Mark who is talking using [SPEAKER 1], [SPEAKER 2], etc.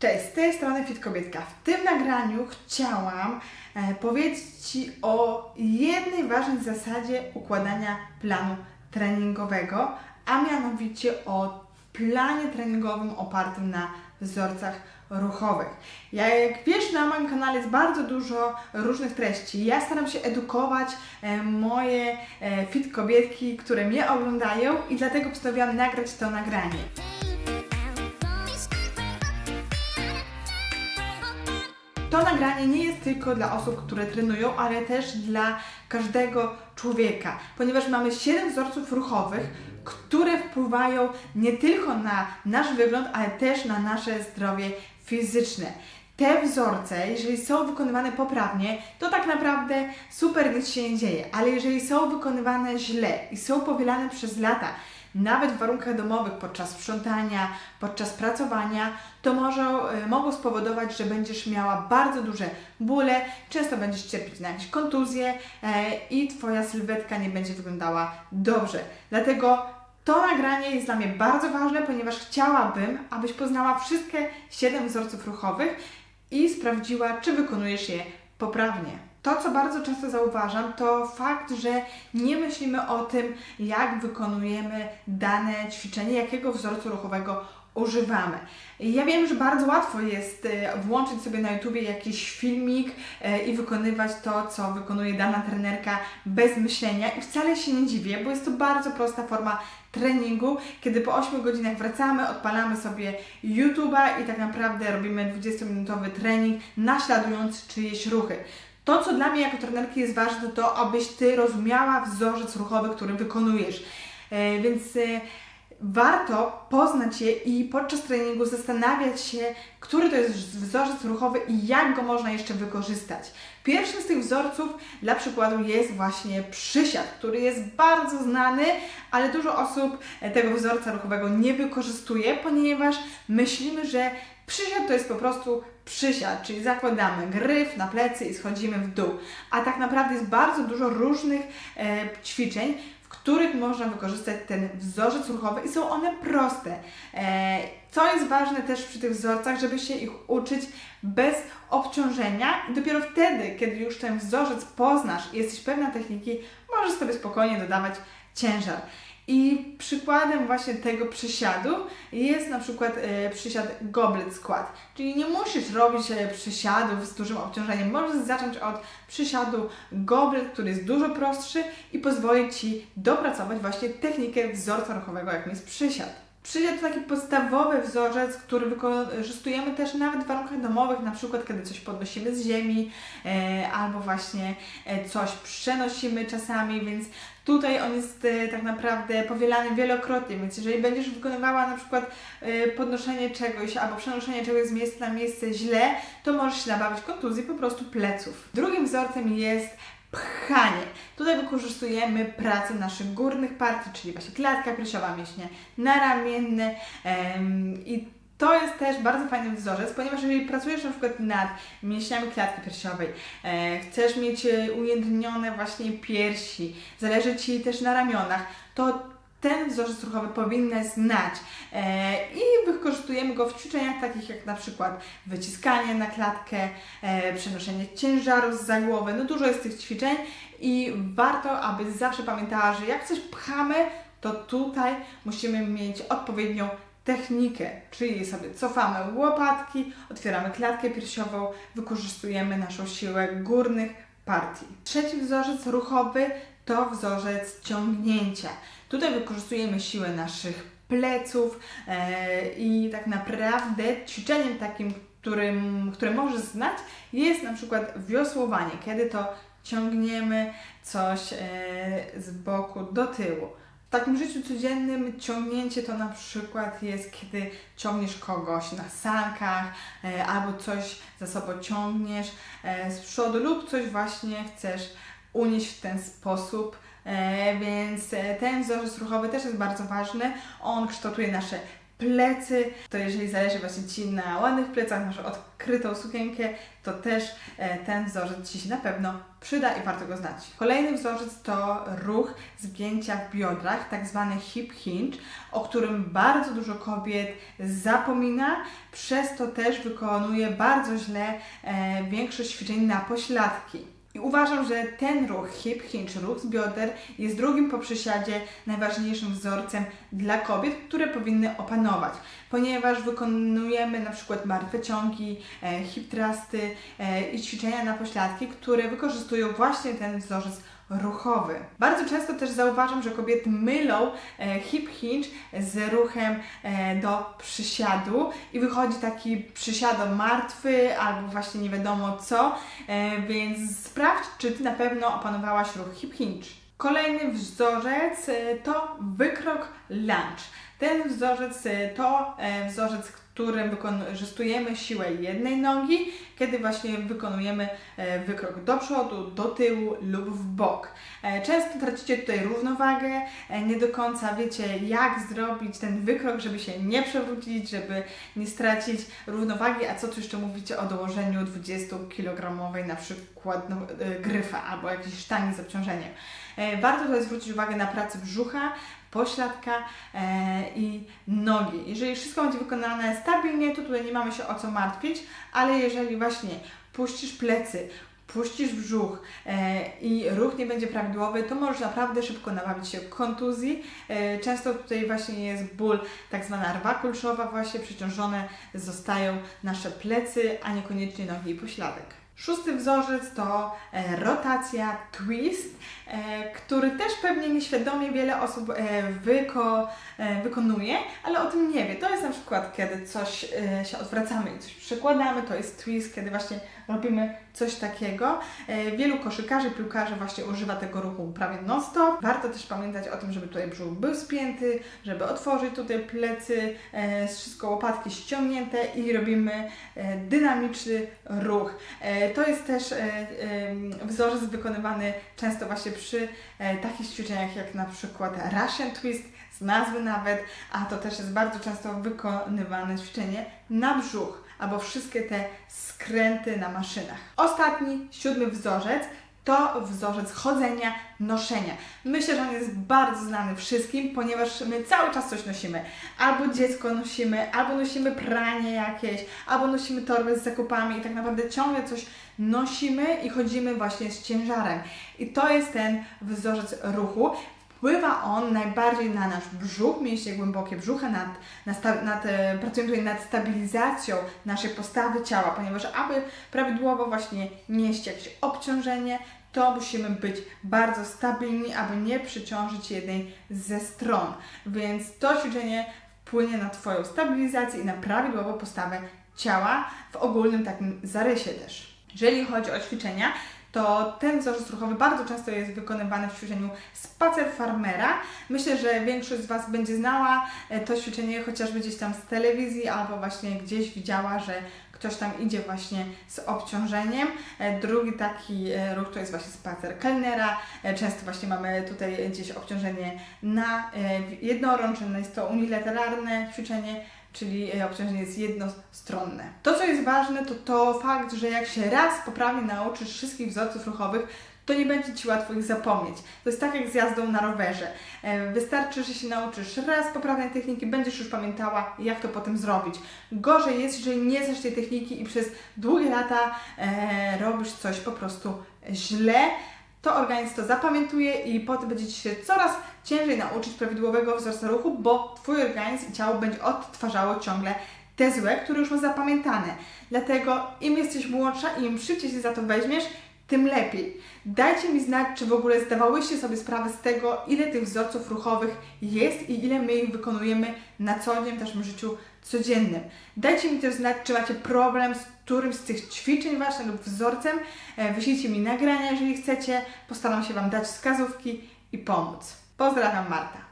[SPEAKER 1] Cześć, z tej strony Fit Kobietka. W tym nagraniu chciałam e, powiedzieć Ci o jednej ważnej zasadzie układania planu treningowego, a mianowicie o planie treningowym opartym na wzorcach ruchowych. Ja, jak wiesz, na moim kanale jest bardzo dużo różnych treści. Ja staram się edukować e, moje e, fit kobietki, które mnie oglądają i dlatego postanowiłam nagrać to nagranie. To nagranie nie jest tylko dla osób, które trenują, ale też dla każdego człowieka, ponieważ mamy 7 wzorców ruchowych, które wpływają nie tylko na nasz wygląd, ale też na nasze zdrowie fizyczne. Te wzorce, jeżeli są wykonywane poprawnie, to tak naprawdę super nic się nie dzieje, ale jeżeli są wykonywane źle i są powielane przez lata, nawet w warunkach domowych, podczas sprzątania, podczas pracowania, to może, y, mogą spowodować, że będziesz miała bardzo duże bóle, często będziesz cierpieć na jakieś kontuzje e, i Twoja sylwetka nie będzie wyglądała dobrze. Dlatego to nagranie jest dla mnie bardzo ważne, ponieważ chciałabym, abyś poznała wszystkie 7 wzorców ruchowych i sprawdziła, czy wykonujesz je poprawnie. To, co bardzo często zauważam, to fakt, że nie myślimy o tym, jak wykonujemy dane ćwiczenie, jakiego wzorcu ruchowego używamy. Ja wiem, że bardzo łatwo jest e, włączyć sobie na YouTubie jakiś filmik e, i wykonywać to, co wykonuje dana trenerka bez myślenia i wcale się nie dziwię, bo jest to bardzo prosta forma treningu, kiedy po 8 godzinach wracamy, odpalamy sobie YouTube'a i tak naprawdę robimy 20-minutowy trening, naśladując czyjeś ruchy. To, co dla mnie jako trenerki jest ważne, to to, abyś Ty rozumiała wzorzec ruchowy, który wykonujesz. E, więc e, warto poznać je i podczas treningu zastanawiać się, który to jest wzorzec ruchowy i jak go można jeszcze wykorzystać. Pierwszym z tych wzorców dla przykładu jest właśnie przysiad, który jest bardzo znany, ale dużo osób tego wzorca ruchowego nie wykorzystuje, ponieważ myślimy, że przysiad to jest po prostu przysiad, czyli zakładamy gryf na plecy i schodzimy w dół. A tak naprawdę jest bardzo dużo różnych e, ćwiczeń, w których można wykorzystać ten wzorzec ruchowy i są one proste. E, co jest ważne też przy tych wzorcach, żeby się ich uczyć bez obciążenia i dopiero wtedy, kiedy już ten wzorzec poznasz i jesteś pewna techniki, możesz sobie spokojnie dodawać ciężar. I przykładem właśnie tego przysiadu jest na przykład e, przysiad goblet skład. Czyli nie musisz robić e, przysiadów z dużym obciążeniem. Możesz zacząć od przysiadu goblet, który jest dużo prostszy i pozwoli Ci dopracować właśnie technikę wzorca ruchowego, jakim jest przysiad. Przysiad to taki podstawowy wzorzec, który wykorzystujemy też nawet w warunkach domowych, na przykład kiedy coś podnosimy z ziemi e, albo właśnie e, coś przenosimy czasami, więc tutaj on jest e, tak naprawdę powielany wielokrotnie, więc jeżeli będziesz wykonywała na przykład e, podnoszenie czegoś albo przenoszenie czegoś z miejsca na miejsce źle, to możesz się nabawić kontuzji po prostu pleców. Drugim wzorcem jest pchanie. Tutaj wykorzystujemy pracę naszych górnych partii, czyli właśnie klatka piersiowa, mięśnie naramienne em, i to jest też bardzo fajny wzorzec, ponieważ jeżeli pracujesz na przykład nad mięśniami klatki piersiowej, e, chcesz mieć e, ujędrnione właśnie piersi, zależy Ci też na ramionach, to ten wzorzec ruchowy powinnaś znać e, i wykorzystujemy go w ćwiczeniach takich jak na przykład wyciskanie na klatkę, e, przenoszenie ciężaru z głowy. No dużo jest tych ćwiczeń i warto, aby zawsze pamiętała, że jak coś pchamy, to tutaj musimy mieć odpowiednią technikę, czyli sobie cofamy łopatki, otwieramy klatkę piersiową, wykorzystujemy naszą siłę górnych partii. Trzeci wzorzec ruchowy to wzorzec ciągnięcia. Tutaj wykorzystujemy siłę naszych pleców e, i tak naprawdę ćwiczeniem takim, którym, które możesz znać, jest na przykład wiosłowanie, kiedy to ciągniemy coś e, z boku do tyłu. W takim życiu codziennym ciągnięcie to na przykład jest, kiedy ciągniesz kogoś na sankach e, albo coś za sobą ciągniesz e, z przodu lub coś właśnie chcesz unieść w ten sposób. E, więc e, ten wzorzec ruchowy też jest bardzo ważny. On kształtuje nasze plecy, to jeżeli zależy właśnie Ci na ładnych plecach, masz odkrytą sukienkę, to też e, ten wzorzec Ci się na pewno przyda i warto go znać. Kolejny wzorzec to ruch zgięcia w biodrach, tak zwany hip hinge, o którym bardzo dużo kobiet zapomina, przez to też wykonuje bardzo źle e, większość ćwiczeń na pośladki. I uważam, że ten ruch hip hinge, ruch z bioder, jest drugim po przysiadzie najważniejszym wzorcem dla kobiet, które powinny opanować, ponieważ wykonujemy na przykład martwe ciągi, e, hip thrusty e, i ćwiczenia na pośladki, które wykorzystują właśnie ten wzorzec ruchowy. Bardzo często też zauważam, że kobiety mylą e, hip hinge z ruchem e, do przysiadu i wychodzi taki przysiado martwy albo właśnie nie wiadomo co, e, więc sprawdź, czy Ty na pewno opanowałaś ruch hip hinge. Kolejny wzorzec to wykrok lunge. Ten wzorzec to wzorzec, którym wykorzystujemy siłę jednej nogi, kiedy właśnie wykonujemy e, wykrok do przodu, do tyłu lub w bok. E, Często tracicie tutaj równowagę, e, nie do końca wiecie, jak zrobić ten wykrok, żeby się nie przewrócić, żeby nie stracić równowagi, a co tu jeszcze mówicie o dołożeniu 20-kilogramowej na przykład no, gryfa albo jakiejś sztangi z obciążeniem. Warto tutaj zwrócić uwagę na pracę brzucha, pośladka e, i nogi. Jeżeli wszystko będzie wykonane stabilnie, to tutaj nie mamy się o co martwić, ale jeżeli właśnie puścisz plecy, puścisz brzuch e, i ruch nie będzie prawidłowy, to możesz naprawdę szybko nabawić się kontuzji. E, często tutaj właśnie jest ból, tak zwana rwa kulszowa, właśnie przeciążone zostają nasze plecy, a niekoniecznie nogi i pośladek. Szósty wzorzec to e, rotacja, twist, e, który też pewnie nieświadomie wiele osób e, wyko, wykonuje, ale o tym nie wie. To jest na przykład, kiedy coś się odwracamy i coś przekładamy, to jest twist, kiedy właśnie robimy coś takiego. Wielu koszykarzy, piłkarzy właśnie używa tego ruchu prawie non-stop. Warto też pamiętać o tym, żeby tutaj brzuch był spięty, żeby otworzyć tutaj plecy, wszystko łopatki ściągnięte i robimy dynamiczny ruch. To jest też e, e, wzorzec wykonywany często właśnie przy e, takich ćwiczeniach jak na przykład Russian Twist, z nazwy nawet, a to też jest bardzo często wykonywane ćwiczenie na brzuch albo wszystkie te skręty na maszynach. Ostatni, siódmy wzorzec to wzorzec chodzenia, noszenia. Myślę, że on jest bardzo znany wszystkim, ponieważ my cały czas coś nosimy. Albo dziecko nosimy, albo nosimy pranie jakieś, albo nosimy torbę z zakupami i tak naprawdę ciągle coś nosimy i chodzimy właśnie z ciężarem. I to jest ten wzorzec ruchu. Wpływa on najbardziej na nasz brzuch, mięśnie głębokie brzucha, nad, nad, nad, e, pracujemy tutaj nad stabilizacją naszej postawy ciała, ponieważ aby prawidłowo właśnie nieść jakieś obciążenie, to musimy być bardzo stabilni, aby nie przyciążyć jednej ze stron. Więc to ćwiczenie wpłynie na Twoją stabilizację i na prawidłową postawę ciała w ogólnym takim zarysie też. Jeżeli chodzi o ćwiczenia, to ten wzorzec ruchowy bardzo często jest wykonywany w ćwiczeniu spacer farmera. Myślę, że większość z Was będzie znała e, to ćwiczenie chociażby gdzieś tam z telewizji albo właśnie gdzieś widziała, że ktoś tam idzie właśnie z obciążeniem. E, Drugi taki e, ruch to jest właśnie spacer kelnera. Często właśnie mamy tutaj gdzieś obciążenie na jednorączne, jest to unilateralne ćwiczenie, czyli e, obciążenie jest jednostronne. To, co jest ważne, to to fakt, że jak się raz poprawnie nauczysz wszystkich wzorców ruchowych, to nie będzie Ci łatwo ich zapomnieć. To jest tak jak z jazdą na rowerze. E, Wystarczy, że się nauczysz raz poprawnej techniki, będziesz już pamiętała, jak to potem zrobić. Gorzej jest, jeżeli nie znasz tej techniki i przez długie lata e, robisz coś po prostu źle, to organizm to zapamiętuje i potem będzie Ci się coraz ciężej nauczyć prawidłowego wzorca ruchu, bo Twój organizm i ciało będzie odtwarzało ciągle te złe, które już ma zapamiętane. Dlatego im jesteś młodsza im szybciej się za to weźmiesz, tym lepiej. Dajcie mi znać, czy w ogóle zdawałyście sobie sprawę z tego, ile tych wzorców ruchowych jest i ile my ich wykonujemy na co dzień w naszym życiu codziennym. Dajcie mi też znać, czy macie problem z którymś z tych ćwiczeń właśnie lub wzorcem. E, Wyślijcie mi nagrania, jeżeli chcecie. Postaram się Wam dać wskazówki i pomóc. Pozdrawiam, Marta.